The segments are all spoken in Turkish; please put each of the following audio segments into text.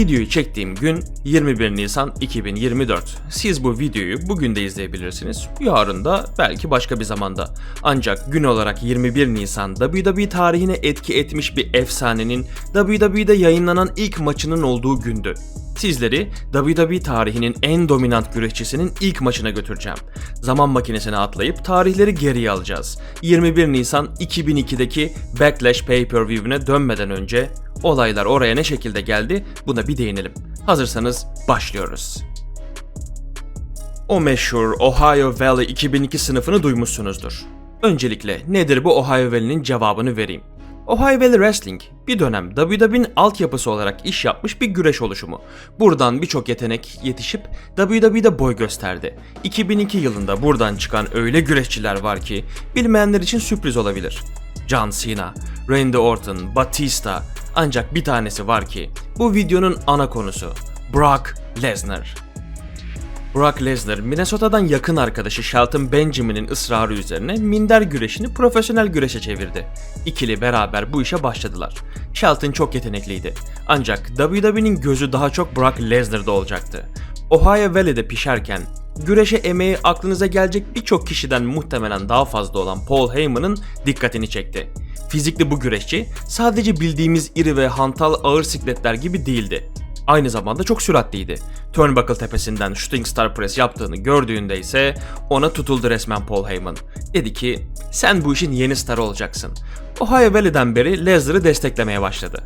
Videoyu çektiğim gün 21 Nisan 2024. Siz bu videoyu bugün de izleyebilirsiniz. Yarın da belki başka bir zamanda. Ancak gün olarak 21 Nisan WWE tarihine etki etmiş bir efsanenin WWE'de yayınlanan ilk maçının olduğu gündü. Sizleri WWE tarihinin en dominant güreşçisinin ilk maçına götüreceğim. Zaman makinesine atlayıp tarihleri geriye alacağız. 21 Nisan 2002'deki Backlash Pay-Per-View'ine dönmeden önce olaylar oraya ne şekilde geldi buna bir değinelim. Hazırsanız başlıyoruz. O meşhur Ohio Valley 2002 sınıfını duymuşsunuzdur. Öncelikle nedir bu Ohio Valley'nin cevabını vereyim. Ohio Valley Wrestling bir dönem WWE'nin altyapısı olarak iş yapmış bir güreş oluşumu. Buradan birçok yetenek yetişip WWE'de boy gösterdi. 2002 yılında buradan çıkan öyle güreşçiler var ki bilmeyenler için sürpriz olabilir. John Cena, Randy Orton, Batista ancak bir tanesi var ki bu videonun ana konusu Brock Lesnar. Brock Lesnar, Minnesota'dan yakın arkadaşı Shelton Benjamin'in ısrarı üzerine minder güreşini profesyonel güreşe çevirdi. İkili beraber bu işe başladılar. Shelton çok yetenekliydi. Ancak WWE'nin gözü daha çok Brock Lesnar'da olacaktı. Ohio Valley'de pişerken güreşe emeği aklınıza gelecek birçok kişiden muhtemelen daha fazla olan Paul Heyman'ın dikkatini çekti. Fizikli bu güreşçi sadece bildiğimiz iri ve hantal ağır sikletler gibi değildi. Aynı zamanda çok süratliydi. Turnbuckle tepesinden Shooting Star Press yaptığını gördüğünde ise ona tutuldu resmen Paul Heyman. Dedi ki sen bu işin yeni starı olacaksın. Ohio Valley'den beri Lesnar'ı desteklemeye başladı.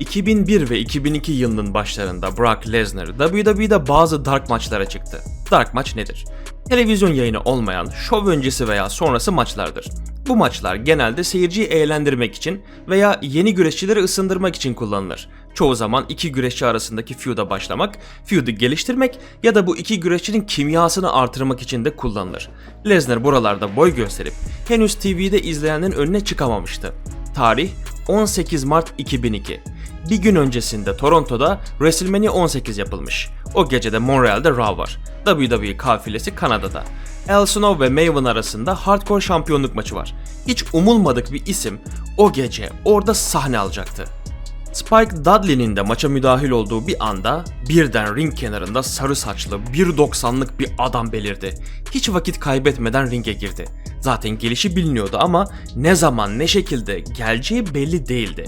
2001 ve 2002 yılının başlarında Brock Lesnar WWE'de bazı dark maçlara çıktı. Dark maç nedir? Televizyon yayını olmayan şov öncesi veya sonrası maçlardır. Bu maçlar genelde seyirciyi eğlendirmek için veya yeni güreşçileri ısındırmak için kullanılır. Çoğu zaman iki güreşçi arasındaki feud'a başlamak, feud'u geliştirmek ya da bu iki güreşçinin kimyasını artırmak için de kullanılır. Lesnar buralarda boy gösterip henüz TV'de izleyenlerin önüne çıkamamıştı. Tarih 18 Mart 2002. Bir gün öncesinde Toronto'da WrestleMania 18 yapılmış. O gecede Montreal'de Raw var. WWE kafilesi Kanada'da. El Snow ve Maven arasında hardcore şampiyonluk maçı var. Hiç umulmadık bir isim o gece orada sahne alacaktı. Spike Dudley'nin de maça müdahil olduğu bir anda birden ring kenarında sarı saçlı 1.90'lık bir adam belirdi. Hiç vakit kaybetmeden ringe girdi. Zaten gelişi biliniyordu ama ne zaman ne şekilde geleceği belli değildi.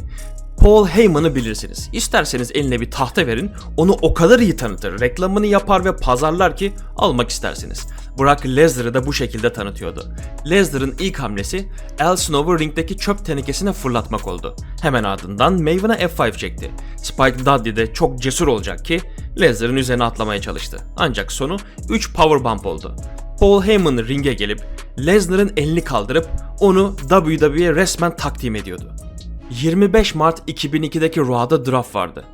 Paul Heyman'ı bilirsiniz. İsterseniz eline bir tahta verin, onu o kadar iyi tanıtır, reklamını yapar ve pazarlar ki almak istersiniz. Brock Lesnar'ı da bu şekilde tanıtıyordu. Lesnar'ın ilk hamlesi El Snow'u ringdeki çöp tenekesine fırlatmak oldu. Hemen ardından Maven'a F5 çekti. Spike Dudley de çok cesur olacak ki Lesnar'ın üzerine atlamaya çalıştı. Ancak sonu 3 powerbomb oldu. Paul Heyman ringe gelip Lesnar'ın elini kaldırıp onu WWE'ye resmen takdim ediyordu. 25 Mart 2002'deki Raw'da draft vardı.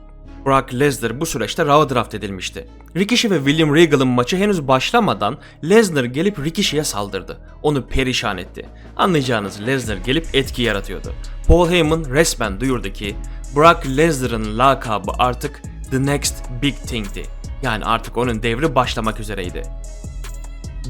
Brock Lesnar bu süreçte Raw draft edilmişti. Rikishi ve William Regal'ın maçı henüz başlamadan Lesnar gelip Rikishi'ye saldırdı. Onu perişan etti. Anlayacağınız Lesnar gelip etki yaratıyordu. Paul Heyman resmen duyurdu ki Brock Lesnar'ın lakabı artık The Next Big Thing'ti. Yani artık onun devri başlamak üzereydi.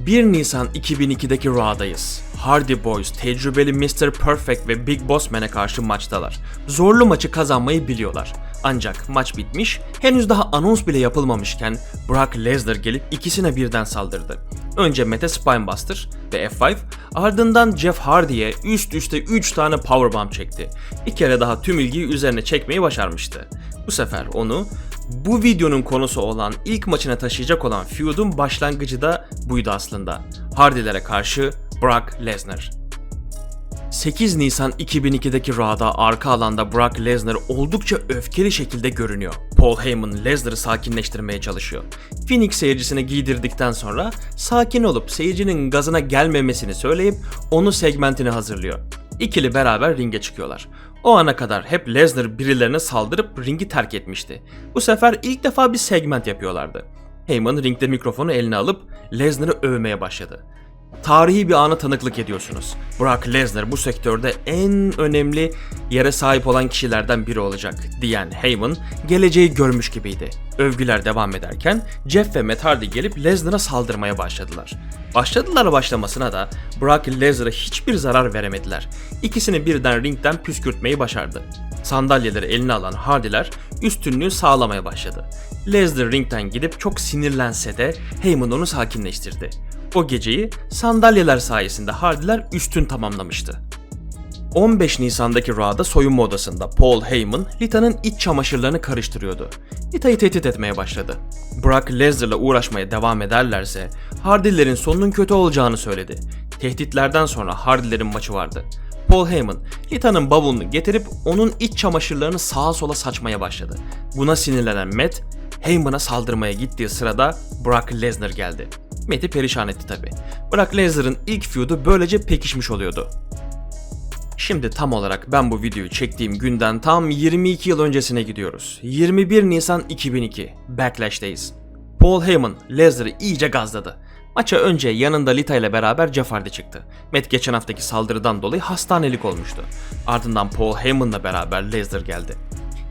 1 Nisan 2002'deki Raw'dayız. Hardy Boys, tecrübeli Mr. Perfect ve Big Boss Man'e karşı maçtalar. Zorlu maçı kazanmayı biliyorlar. Ancak maç bitmiş, henüz daha anons bile yapılmamışken Brock Lesnar gelip ikisine birden saldırdı. Önce Mete Spinebuster ve F5, ardından Jeff Hardy'ye üst üste 3 tane powerbomb çekti. Bir kere daha tüm ilgiyi üzerine çekmeyi başarmıştı. Bu sefer onu bu videonun konusu olan ilk maçına taşıyacak olan feud'un başlangıcı da buydu aslında. Hardy'lere karşı Brock Lesnar. 8 Nisan 2002'deki Raw'da arka alanda Brock Lesnar oldukça öfkeli şekilde görünüyor. Paul Heyman Lesnar'ı sakinleştirmeye çalışıyor. Phoenix seyircisine giydirdikten sonra sakin olup seyircinin gazına gelmemesini söyleyip onu segmentine hazırlıyor. İkili beraber ringe çıkıyorlar. O ana kadar hep Lesnar birilerine saldırıp ringi terk etmişti. Bu sefer ilk defa bir segment yapıyorlardı. Heyman ringde mikrofonu eline alıp Lesnar'ı övmeye başladı. Tarihi bir ana tanıklık ediyorsunuz. Brock Lesnar bu sektörde en önemli yere sahip olan kişilerden biri olacak diyen Heyman geleceği görmüş gibiydi. Övgüler devam ederken Jeff ve Matt Hardy gelip Lesnar'a saldırmaya başladılar. Başladılar başlamasına da Brock Lesnar'a hiçbir zarar veremediler. İkisini birden ringden püskürtmeyi başardı. Sandalyeleri eline alan Hardy'ler üstünlüğü sağlamaya başladı. Lesnar ringden gidip çok sinirlense de Heyman onu sakinleştirdi. O geceyi sandalyeler sayesinde Hardy'ler üstün tamamlamıştı. 15 Nisan'daki Raw'da soyunma odasında Paul Heyman, Lita'nın iç çamaşırlarını karıştırıyordu. Lita'yı tehdit etmeye başladı. Brock Lesnar'la uğraşmaya devam ederlerse Hardy'lerin sonunun kötü olacağını söyledi. Tehditlerden sonra Hardy'lerin maçı vardı. Paul Heyman, Lita'nın bavulunu getirip onun iç çamaşırlarını sağa sola saçmaya başladı. Buna sinirlenen Matt, Heyman'a saldırmaya gittiği sırada Brock Lesnar geldi. Matt'i perişan etti tabi. Brock Lesnar'ın ilk feud'u böylece pekişmiş oluyordu. Şimdi tam olarak ben bu videoyu çektiğim günden tam 22 yıl öncesine gidiyoruz. 21 Nisan 2002, Backlash'teyiz. Paul Heyman, Lesnar'ı iyice gazladı. Maça önce yanında Lita ile beraber Jeff Hardy çıktı. Matt geçen haftaki saldırıdan dolayı hastanelik olmuştu. Ardından Paul Heyman'la beraber Lesnar geldi.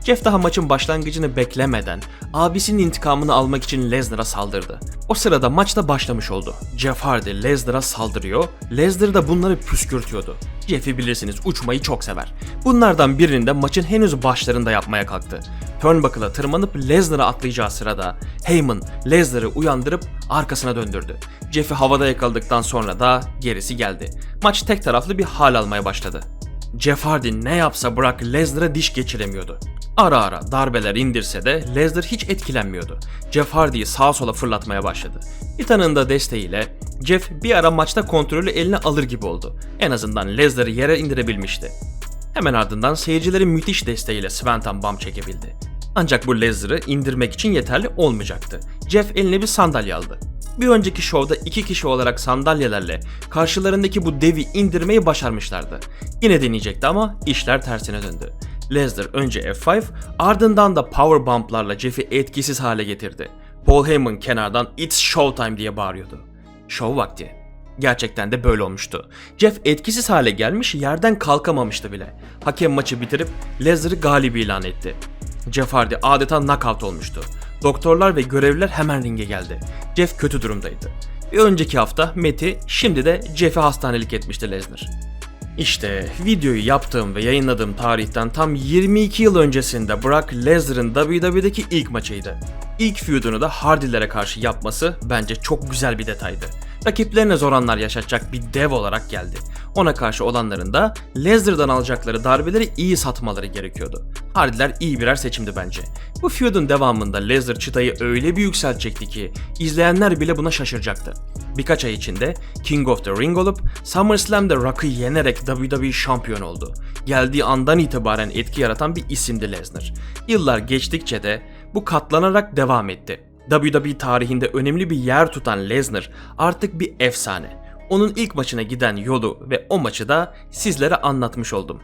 Jeff daha maçın başlangıcını beklemeden abisinin intikamını almak için Lesnar'a saldırdı. O sırada maç da başlamış oldu. Jeff Hardy Lesnar'a saldırıyor, Lesnar da bunları püskürtüyordu. Jeff'i bilirsiniz uçmayı çok sever. Bunlardan birini de maçın henüz başlarında yapmaya kalktı. Turnbuckle'a tırmanıp Lesnar'a atlayacağı sırada Heyman Lesnar'ı uyandırıp arkasına döndürdü. Jeff'i havada yakaladıktan sonra da gerisi geldi. Maç tek taraflı bir hal almaya başladı. Jeff Hardy ne yapsa Brock Lesnar'a diş geçiremiyordu. Ara ara darbeler indirse de Lesnar hiç etkilenmiyordu. Jeff Hardy'yi sağa sola fırlatmaya başladı. Lita'nın da desteğiyle Jeff bir ara maçta kontrolü eline alır gibi oldu. En azından Lesnar'ı yere indirebilmişti. Hemen ardından seyircilerin müthiş desteğiyle Swanton Bomb çekebildi. Ancak bu Lesnar'ı indirmek için yeterli olmayacaktı. Jeff eline bir sandalye aldı. Bir önceki şovda iki kişi olarak sandalyelerle karşılarındaki bu devi indirmeyi başarmışlardı. Yine deneyecekti ama işler tersine döndü. Lesnar önce F5 ardından da power bump'larla Jeff'i etkisiz hale getirdi. Paul Heyman kenardan "It's showtime" diye bağırıyordu. Show vakti. Gerçekten de böyle olmuştu. Jeff etkisiz hale gelmiş yerden kalkamamıştı bile. Hakem maçı bitirip Lesnar'ı galip ilan etti. Jeff adeta knockout olmuştu. Doktorlar ve görevliler hemen ringe geldi. Jeff kötü durumdaydı. Bir önceki hafta Matt'i şimdi de Jeff'i hastanelik etmişti Lesnar. İşte videoyu yaptığım ve yayınladığım tarihten tam 22 yıl öncesinde Brock Lesnar'ın WWE'deki ilk maçıydı. İlk feud'unu da Hardy'lere karşı yapması bence çok güzel bir detaydı. Rakiplerine zor anlar yaşatacak bir dev olarak geldi. Ona karşı olanların da Lesnar'dan alacakları darbeleri iyi satmaları gerekiyordu. Hardy'ler iyi birer seçimdi bence. Bu feud'un devamında Lesnar çıtayı öyle bir yükseltecekti ki izleyenler bile buna şaşıracaktı. Birkaç ay içinde King of the Ring olup SummerSlam'da Rock'ı yenerek WWE şampiyon oldu. Geldiği andan itibaren etki yaratan bir isimdi Lesnar. Yıllar geçtikçe de bu katlanarak devam etti. WWE tarihinde önemli bir yer tutan Lesnar artık bir efsane. Onun ilk maçına giden yolu ve o maçı da sizlere anlatmış oldum.